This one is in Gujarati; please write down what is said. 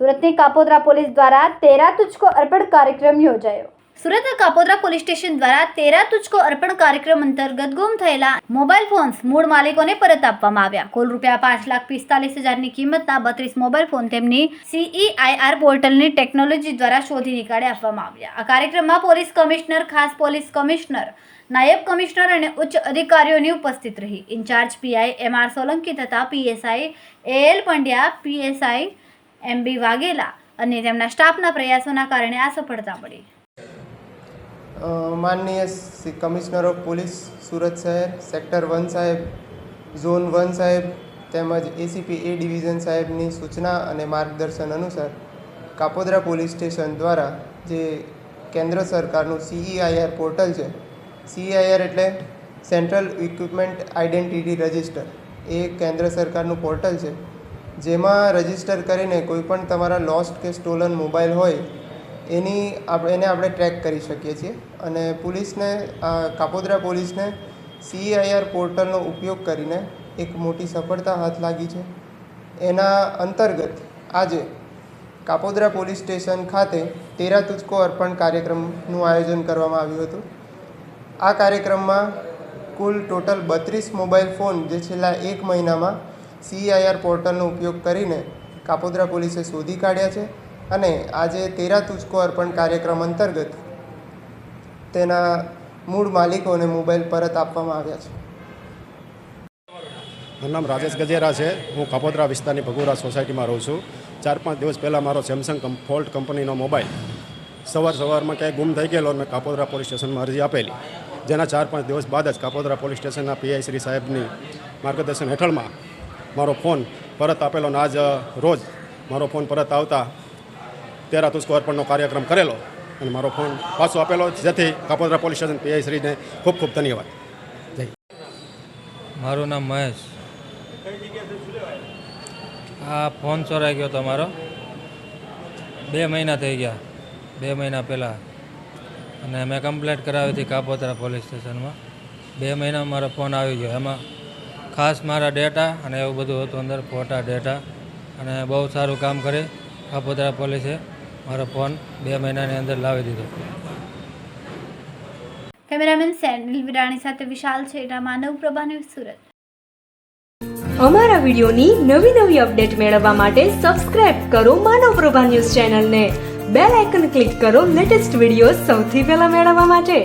સુરતની કાપોદ્રા પોલીસ દ્વારા તેરા તુચકો અર્પણ કાર્યક્રમ યોજાયો. સુરત કાપોદ્રા પોલીસ સ્ટેશન દ્વારા તેરા તુચકો અર્પણ કાર્યક્રમ અંતર્ગત ગુમ થયેલા મોબાઈલ ફોન્સ મૂળ માલિકોને પરત આપવામાં આવ્યા. કુલ રૂપિયા પાંચ લાખ પિસ્તાલીસ હજારની કિંમતના બત્રીસ મોબાઈલ ફોન તેમની સીઈઆઈઆર પોર્ટલની ટેકનોલોજી દ્વારા શોધી નીકાળી આપવામાં આવ્યા. આ કાર્યક્રમમાં પોલીસ કમિશનર, ખાસ પોલીસ કમિશનર, નાયબ કમિશનર અને ઉચ્ચ અધિકારીઓની ઉપસ્થિત રહી. Incharge PI M R Solanki તથા PSI L Pandya PSI M B Vaghela અને તેમના સ્ટાફના પ્રયાસોના કારણે આ સફળતા મળી. માનનીય કમિશનર ઓફ પોલીસ, સુરત શહેર સેક્ટર વન સાહેબ, ઝોન વન સાહેબ, તેમજ એસીપી એ ડિવિઝન સાહેબની સૂચના અને માર્ગદર્શન અનુસાર કાપોદ્રા પોલીસ સ્ટેશન દ્વારા જે કેન્દ્ર સરકારનું સીઈઆઈઆર પોર્ટલ છે, સીઈઆઈઆર એટલે સેન્ટ્રલ ઇક્વિપમેન્ટ આઇડેન્ટિટી રજિસ્ટર, એ કેન્દ્ર સરકારનું પોર્ટલ છે. જેમાં રજિસ્ટર કરીને કોઈપણ તમારા લોસ્ટ કે સ્ટોલન મોબાઈલ હોય એની એને આપણે ટ્રેક કરી શકીએ છીએ. અને પોલીસને કાપોદ્રા પોલીસને સીઆઈઆર પોર્ટલનો ઉપયોગ કરીને એક મોટી સફળતા હાથ લાગી છે. એના અંતર્ગત આજે કાપોદ્રા પોલીસ સ્ટેશન ખાતે તેરા તુચકો અર્પણ કાર્યક્રમનું આયોજન કરવામાં આવ્યું હતું. આ કાર્યક્રમમાં કુલ ટોટલ બત્રીસ મોબાઈલ ફોન જે છેલ્લા એક મહિનામાં સીઆઈઆર પોર્ટલનો ઉપયોગ કરીને કાપોદ્રા પોલીસે શોધી કાઢ્યા છે. અને આજે તેરા તુચકો અર્પણ કાર્યક્રમ અંતર્ગત તેના મૂળ માલિકોને મોબાઈલ પરત આપવામાં આવ્યા છે. મારું નામ રાજેશ ગજેરા છે. હું કાપોદરા વિસ્તારની ભગોરા સોસાયટીમાં રહું છું. ચાર પાંચ દિવસ પહેલાં મારો સેમસંગ ફોલ્ટ કંપનીનો મોબાઈલ સવાર સવારમાં ક્યાંય ગુમ થઈ ગયેલો મેં કાપોદરા પોલીસ સ્ટેશનમાં અરજી આપેલી. જેના ચાર પાંચ દિવસ બાદ જ કાપોદરા પોલીસ સ્ટેશનના પીઆઈ શ્રી સાહેબની માર્ગદર્શન હેઠળમાં મારો ફોન પરત આપેલો અને આજ રોજ મારો ફોન પરત આવતા તેરા તુસ્કો અર્પણનો કાર્યક્રમ કરેલો અને મારો ફોન પાછો આપેલો જેથી કાપોદરા પોલીસ સ્ટેશન પીઆઈ શ્રીને ખૂબ ખૂબ ધન્યવાદ. મારું નામ મહેશ. આ ફોન ચોરાઈ ગયો તમારો. બે મહિના થઈ ગયા. બે મહિના પહેલાં. અને મેં કમ્પ્લેટ કરાવી હતી કાપોતરા પોલીસ સ્ટેશનમાં. બે મહિના મારો ફોન આવી ગયો. એમાં ખાસ મારા ડેટા અને એવું બધું હતું અંદર ફોટા ડેટા. અને બહુ સારું કામ કરે કાપોતરા પોલીસે. મારો ફોન બે મહિનાની અંદર લાવી દીધો. કેમેરામેન સેનિલ વિરાણી સાથે વિશાલ છેડા માનવ પ્રભા ન્યૂઝ સુરત. અમારા વિડિયોની નવી નવી અપડેટ મેળવવા માટે સબસ્ક્રાઇબ કરો માનવ પ્રભા ન્યૂઝ ચેનલને. બેલ આઇકન ક્લિક કરો લેટેસ્ટ વીડિયો સૌથી પહેલા મેળવવા માટે.